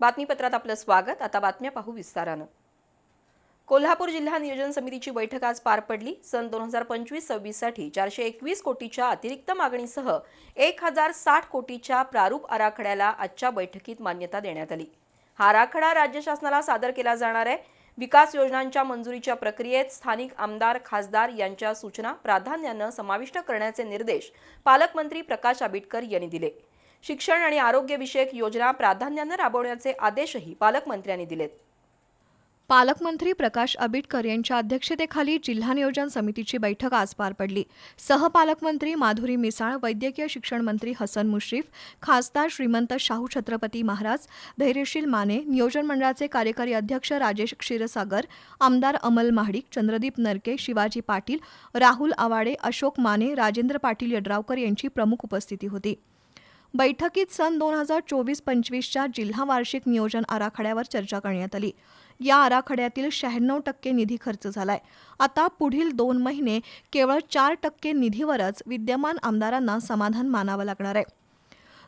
बातमीपत्रात आपलं स्वागत. आता बातम्या पाहू विस्तारानं. कोल्हापूर जिल्हा नियोजन समितीची बैठक आज पार पडली. सन दोन हजार पंचवीस सव्वीससाठी चारशे एकवीस कोटीच्या अतिरिक्त मागणीसह एक हजार साठ कोटीच्या प्रारूप आराखड्याला आजच्या बैठकीत मान्यता देण्यात आली. हा आराखडा राज्य शासनाला सादर केला जाणार आहे. विकास योजनांच्या मंजुरीच्या प्रक्रियेत स्थानिक आमदार खासदार यांच्या सूचना प्राधान्यानं समाविष्ट करण्याचे निर्देश पालकमंत्री प्रकाश आंबेडकर यांनी दिले. शिक्षण आणि आरोग्यविषयक योजना प्राधान्यानं राबवण्याचे आदेशही पालकमंत्र्यांनी दिलेत. पालकमंत्री प्रकाश आबिटकर यांच्या अध्यक्षतेखाली जिल्हा नियोजन समितीची बैठक आज पार पडली. सहपालकमंत्री माधुरी मिसाळ वैद्यकीय शिक्षण मंत्री हसन मुश्रीफ खासदार श्रीमंत शाहू छत्रपती महाराज धैर्यशील माने नियोजन मंडळाचे कार्यकारी अध्यक्ष राजेश क्षीरसागर आमदार अमल महाडिक चंद्रदीप नरके शिवाजी पाटील राहुल आवाडे अशोक माने राजेंद्र पाटील यड्रावकर यांची प्रमुख उपस्थिती होती. बैठकीत सन दोन हजार चोवीस पंचवीसच्या जिल्हा वार्षिक नियोजन आराखड्यावर चर्चा करण्यात आली. या आराखड्यातील शहाण्णव टक्के निधी खर्च झालाय. आता पुढील दोन महिने केवळ चार टक्के निधीवरच विद्यमान आमदारांना समाधान मानावं लागणार आहे.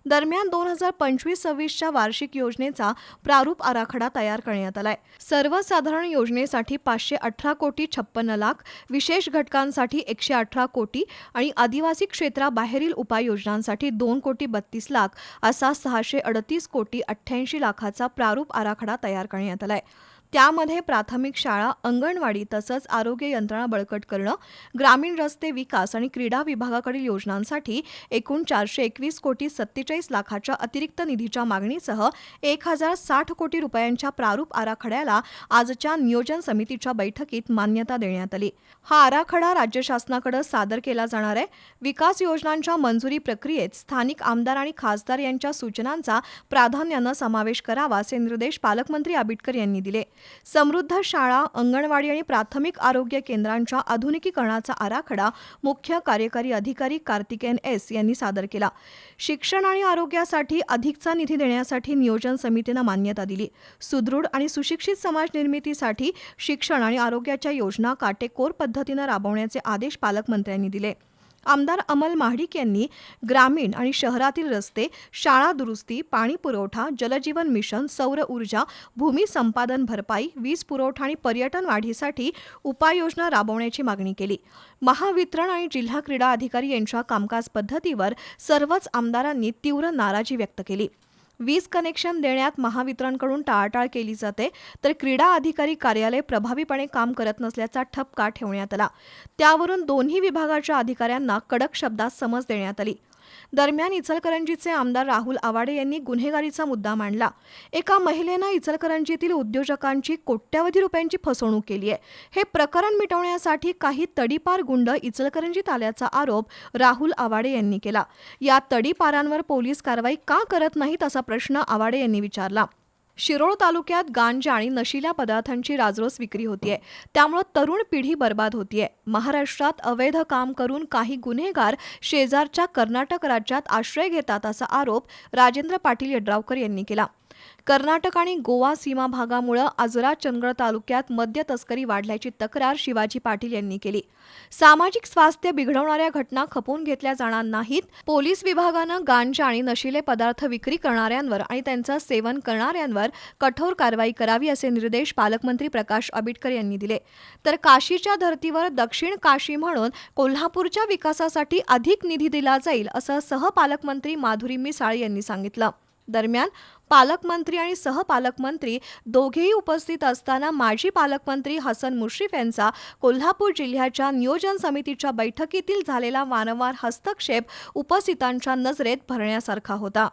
दरम्यान दोन हजार पंचवीस सव्वीसच्या वार्षिक योजनेचा प्रारूप आराखडा तयार करण्यात आलाय. सर्वसाधारण योजनेसाठी पाचशे अठरा कोटी छप्पन्न लाख विशेष घटकांसाठी एकशे अठरा कोटी आणि आदिवासी क्षेत्राबाहेरील उपाययोजनांसाठी दोन कोटी बत्तीस लाख असा सहाशे अडतीस कोटी अठ्ठ्याऐंशी लाखाचा प्रारूप आराखडा तयार करण्यात आलाय. त्यामध्ये प्राथमिक शाळा अंगणवाडी तसंच आरोग्य यंत्रणा बळकट करणं ग्रामीण रस्ते विकास आणि क्रीडा विभागाकडील योजनांसाठी एकूण चारशे एकवीस कोटी सत्तेचाळीस लाखाच्या अतिरिक्त निधीच्या मागणीसह एक हजार साठ कोटी रुपयांच्या प्रारूप आराखड्याला आजच्या नियोजन समितीच्या बैठकीत मान्यता देण्यात आली. हा आराखडा राज्य शासनाकडे सादर केला जाणार आहे. विकास योजनांच्या मंजुरी प्रक्रियेत स्थानिक आमदार आणि खासदार यांच्या सूचनांचा प्राधान्यानं समावेश करावा असे निर्देश पालकमंत्री आबिटकर यांनी दिले. समृद्ध शाळा अंगणवाडी आणि प्राथमिक आरोग्य केंद्रांच्या आधुनिकीकरणाचा आराखडा मुख्य कार्यकारी अधिकारी कार्तिकेन एस यांनी सादर केला. शिक्षण आणि आरोग्यासाठी अधिकचा निधी देण्यासाठी नियोजन समितीनं मान्यता दिली. सुदृढ आणि सुशिक्षित समाज निर्मितीसाठी शिक्षण आणि आरोग्याच्या योजना काटेकोर पद्धतीनं राबवण्याचे आदेश पालकमंत्र्यांनी दिले. आमदार अमल महाडिक यांनी ग्रामीण आणि शहरातील रस्ते शाळा दुरुस्ती पाणी पुरवठा जलजीवन मिशन सौर ऊर्जा भूमी संपादन भरपाई वीज पुरवठा आणि पर्यटन वाढीसाठी उपाययोजना राबवण्याची मागणी केली. महावितरण आणि जिल्हा क्रीडा अधिकारी यांच्या कामकाज पद्धतीवर सर्वच आमदारांनी तीव्र नाराजी व्यक्त केली. वीज कनेक्शन देण्यात महावितरणकडून टाळाटाळ केली जाते तर क्रीडा अधिकारी कार्यालय प्रभावीपणे काम करत नसल्याचा ठपका ठेवण्यात आला. त्यावरून दोन्ही विभागाच्या अधिकाऱ्यांना कडक शब्दात समज देण्यात आली. दरम्यान इचलकरंजीचे आमदार राहुल आवाडे यांनी गुन्हेगारीचा मुद्दा मांडला. एका महिलेनं इचलकरंजीतील उद्योजकांची कोट्यावधी रुपयांची फसवणूक केली आहे हे प्रकरण मिटवण्यासाठी काही तडीपार गुंड इचलकरंजीत आल्याचा आरोप राहुल आवाडे यांनी केला. या तडीपारांवर पोलीस कारवाई का करत नाहीत असा प्रश्न आवाडे यांनी विचारला. शिरोळ तालुक्यात गांजा आणि नशिल्या पदार्थांची राजरोस विक्री होतीये. त्यामुळं तरुण पिढी बर्बाद होतीये. महाराष्ट्रात अवैध काम करून काही गुन्हेगार शेजारच्या कर्नाटक राज्यात आश्रय घेतात असा आरोप राजेंद्र पाटील यड्रावकर यांनी केला. कर्नाटक आणि गोवा सीमा भागामुळं आजरा चंदगड तालुक्यात मद्य तस्करी वाढल्याची तक्रार शिवाजी पाटील यांनी केली. सामाजिक स्वास्थ्य बिघडवणाऱ्या घटना खपवून घेतल्या जाणार नाहीत. पोलीस विभागानं गांजा आणि नशिले पदार्थ विक्री करणाऱ्यांवर आणि त्यांचं सेवन करणाऱ्यांवर कठोर कारवाई करावी असे निर्देश पालकमंत्री प्रकाश आंबेडकर यांनी दिले. तर काशीच्या धर्तीवर दक्षिण काशी म्हणून कोल्हापूरच्या विकासासाठी अधिक निधी दिला जाईल असं सहपालकमंत्री माधुरी मिसाळ यांनी सांगितलं. दरम्यान पालकमंत्री आणि सहपालकमंत्री दोघेही उपस्थित असताना माजी पालकमंत्री हसन मुश्रीफ यांचा कोल्हापूर जिल्ह्याच्या नियोजन समितीच्या बैठकीतील झालेला वारंवार हस्तक्षेप उपस्थितांच्या नजरेत भरण्यासारखा होता.